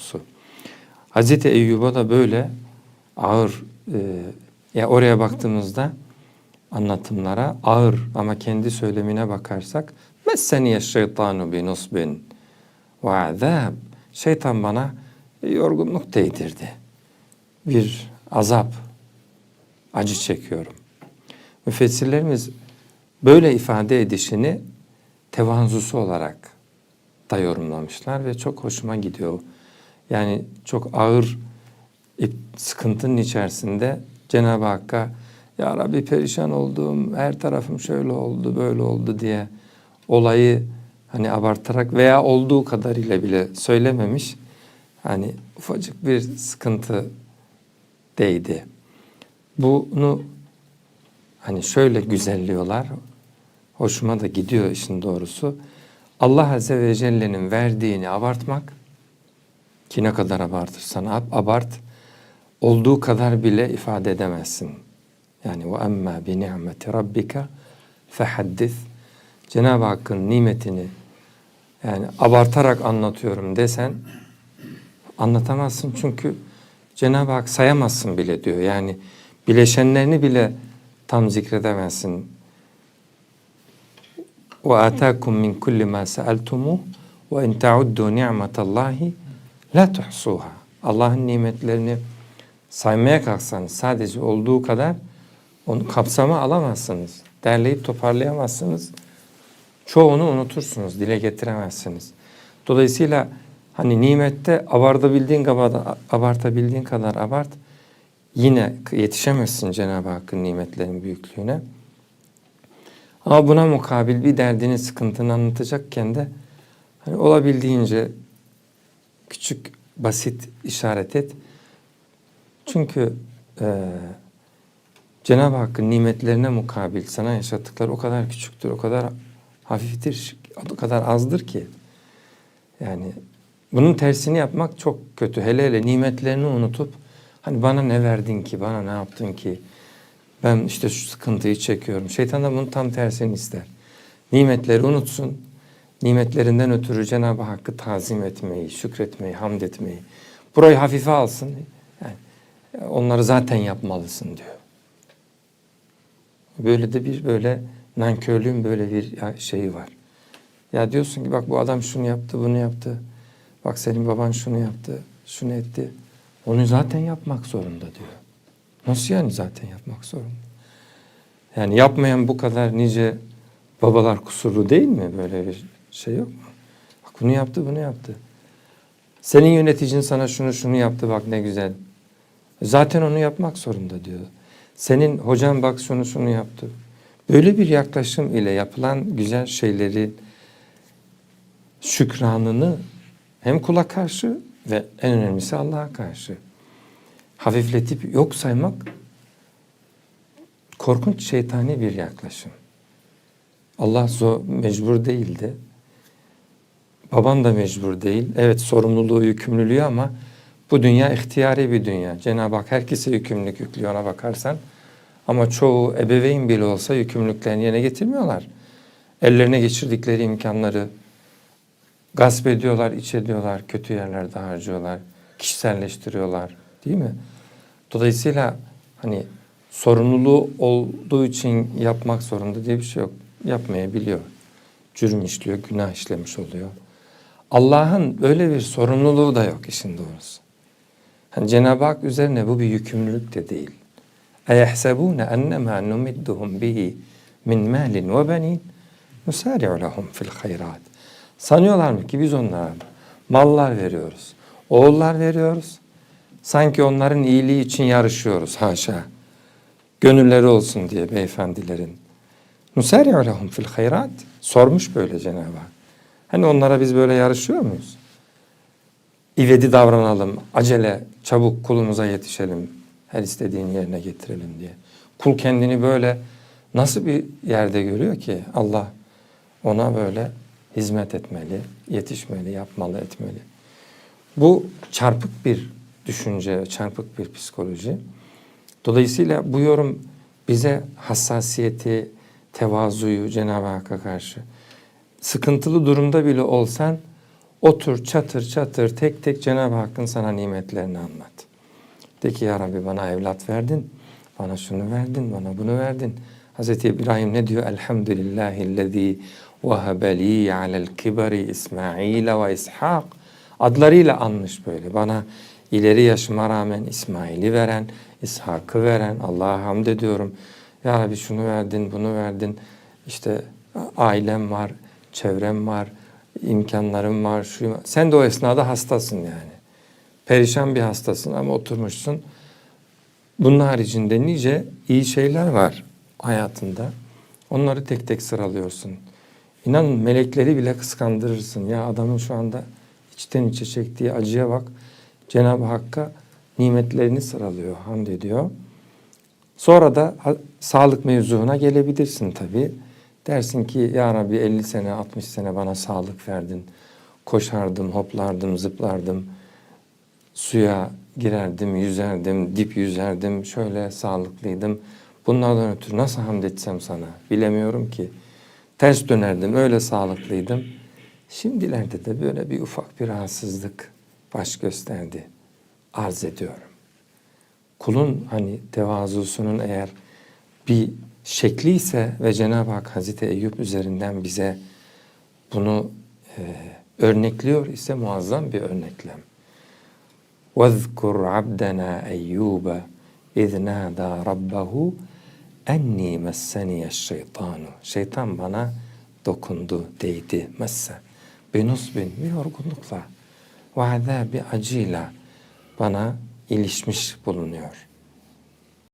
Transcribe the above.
konusu. Hazreti Eyyub'a da böyle ağır e, ya oraya baktığımızda anlatımlara ağır ama kendi söylemine bakarsak messeniye şeytanu bi nusbin ve azab şeytan bana yorgunluk değdirdi. Bir azap, acı çekiyorum. Müfessirlerimiz böyle ifade edişini tevanzusu olarak da yorumlamışlar ve çok hoşuma gidiyor. Yani çok ağır sıkıntının içerisinde Cenab-ı Hakk'a Ya Rabbi perişan oldum, her tarafım şöyle oldu, böyle oldu diye olayı hani abartarak veya olduğu kadarıyla bile söylememiş. Hani ufacık bir sıkıntı değdi. Bunu hani şöyle güzelliyorlar. Hoşuma da gidiyor işin doğrusu. Allah Azze ve Celle'nin verdiğini abartmak ki ne kadar abartırsan ab- abart olduğu kadar bile ifade edemezsin. Yani ve emma bi ni'meti rabbika fehaddis. Cenab-ı Hakk'ın nimetini yani abartarak anlatıyorum desen anlatamazsın çünkü Cenab-ı Hak sayamazsın bile diyor. Yani bileşenlerini bile tam zikredemezsin. Ve atakum min kulli ma sa'altumuh ve in ta'uddu ni'metallahi la tuhsuha. Allah'ın nimetlerini saymaya kalksanız sadece olduğu kadar onu kapsama alamazsınız. Derleyip toparlayamazsınız. Çoğunu unutursunuz, dile getiremezsiniz. Dolayısıyla hani nimette abartabildiğin kadar, abartabildiğin kadar abart. Yine yetişemezsin Cenab-ı Hakk'ın nimetlerin büyüklüğüne. Ama buna mukabil bir derdini, sıkıntını anlatacakken de hani olabildiğince küçük, basit işaret et. Çünkü eee Cenab-ı Hakk'ın nimetlerine mukabil sana yaşattıkları o kadar küçüktür, o kadar hafiftir, o kadar azdır ki. Yani bunun tersini yapmak çok kötü. Hele hele nimetlerini unutup hani bana ne verdin ki, bana ne yaptın ki? Ben işte şu sıkıntıyı çekiyorum. Şeytan da bunun tam tersini ister. Nimetleri unutsun. Nimetlerinden ötürü Cenab-ı Hakk'ı tazim etmeyi, şükretmeyi, hamd etmeyi. Burayı hafife alsın. Yani onları zaten yapmalısın diyor. Böyle de bir böyle nankörlüğün böyle bir şeyi var. Ya diyorsun ki bak bu adam şunu yaptı, bunu yaptı. Bak senin baban şunu yaptı, şunu etti. Onu zaten yapmak zorunda diyor. Nasıl yani zaten yapmak zorunda? Yani yapmayan bu kadar nice babalar kusurlu değil mi? Böyle bir şey yok mu? Bak bunu yaptı, bunu yaptı. Senin yöneticin sana şunu şunu yaptı bak ne güzel. Zaten onu yapmak zorunda diyor. Senin hocan bak şunu şunu yaptı. Böyle bir yaklaşım ile yapılan güzel şeyleri şükranını hem kula karşı ve en önemlisi Allah'a karşı hafifletip yok saymak korkunç şeytani bir yaklaşım. Allah zor, mecbur değildi. Baban da mecbur değil. Evet sorumluluğu, yükümlülüğü ama bu dünya ihtiyari bir dünya. Cenab-ı Hak herkese yükümlülük yüklüyor ona bakarsan. Ama çoğu ebeveyn bile olsa yükümlülüklerini yerine getirmiyorlar. Ellerine geçirdikleri imkanları gasp ediyorlar, iç ediyorlar, kötü yerlerde harcıyorlar, kişiselleştiriyorlar değil mi? Dolayısıyla hani sorumluluğu olduğu için yapmak zorunda diye bir şey yok. Yapmayabiliyor. Cürüm işliyor, günah işlemiş oluyor. Allah'ın böyle bir sorumluluğu da yok işin doğrusu. Hani Cenab-ı Hak üzerine bu bir yükümlülük de değil. اَيَحْسَبُونَ اَنَّمَا نُمِدُّهُمْ بِهِ مِنْ مَالٍ وَبَنِينَ نُسَارِعُ لَهُمْ فِي الْخَيْرَاتِ Sanıyorlar mı ki biz onlara mallar veriyoruz, oğullar veriyoruz. Sanki onların iyiliği için yarışıyoruz haşa. Gönülleri olsun diye beyefendilerin. Nusari'u lehum fil hayrat. Sormuş böyle Cenab-ı Hak. Hani onlara biz böyle yarışıyor muyuz? İvedi davranalım, acele, çabuk kulumuza yetişelim, her istediğini yerine getirelim diye. Kul kendini böyle nasıl bir yerde görüyor ki Allah ona böyle hizmet etmeli, yetişmeli, yapmalı, etmeli. Bu çarpık bir düşünce, çarpık bir psikoloji. Dolayısıyla bu yorum bize hassasiyeti, tevazuyu Cenab-ı Hakk'a karşı sıkıntılı durumda bile olsan Otur çatır çatır tek tek Cenab-ı Hakk'ın sana nimetlerini anlat. De ki ya Rabbi bana evlat verdin, bana şunu verdin, bana bunu verdin. Hazreti İbrahim ne diyor? Elhamdülillahillezî vehebe li alel kibari İsmail ve İshak. Adlarıyla anmış böyle. Bana ileri yaşıma rağmen İsmail'i veren, İshak'ı veren Allah'a hamd ediyorum. Ya Rabbi şunu verdin, bunu verdin. İşte ailem var, çevrem var, imkanlarım var. Şu, sen de o esnada hastasın yani. Perişan bir hastasın ama oturmuşsun. Bunun haricinde nice iyi şeyler var hayatında. Onları tek tek sıralıyorsun. İnanın melekleri bile kıskandırırsın. Ya adamın şu anda içten içe çektiği acıya bak. Cenab-ı Hakk'a nimetlerini sıralıyor, hamd ediyor. Sonra da sağlık mevzuuna gelebilirsin tabii. Dersin ki ya Rabbi 50 sene 60 sene bana sağlık verdin. Koşardım, hoplardım, zıplardım. Suya girerdim, yüzerdim, dip yüzerdim. Şöyle sağlıklıydım. Bunlardan ötürü nasıl hamd etsem sana bilemiyorum ki. Ters dönerdim, öyle sağlıklıydım. Şimdilerde de böyle bir ufak bir rahatsızlık baş gösterdi. Arz ediyorum kulun hani tevazusunun eğer bir şekli ise ve Cenab-ı Hak Hazreti Eyüp üzerinden bize bunu e, örnekliyor ise muazzam bir örneklem. وَذْكُرْ عَبْدَنَا اَيُّوبَ اِذْ نَادَى رَبَّهُ اَنِّي مَسَّنِيَ الشَّيْطَانُ Şeytan bana dokundu, değdi, messe. Benusbin, bir yorgunlukla ve bir acıyla bana ilişmiş bulunuyor.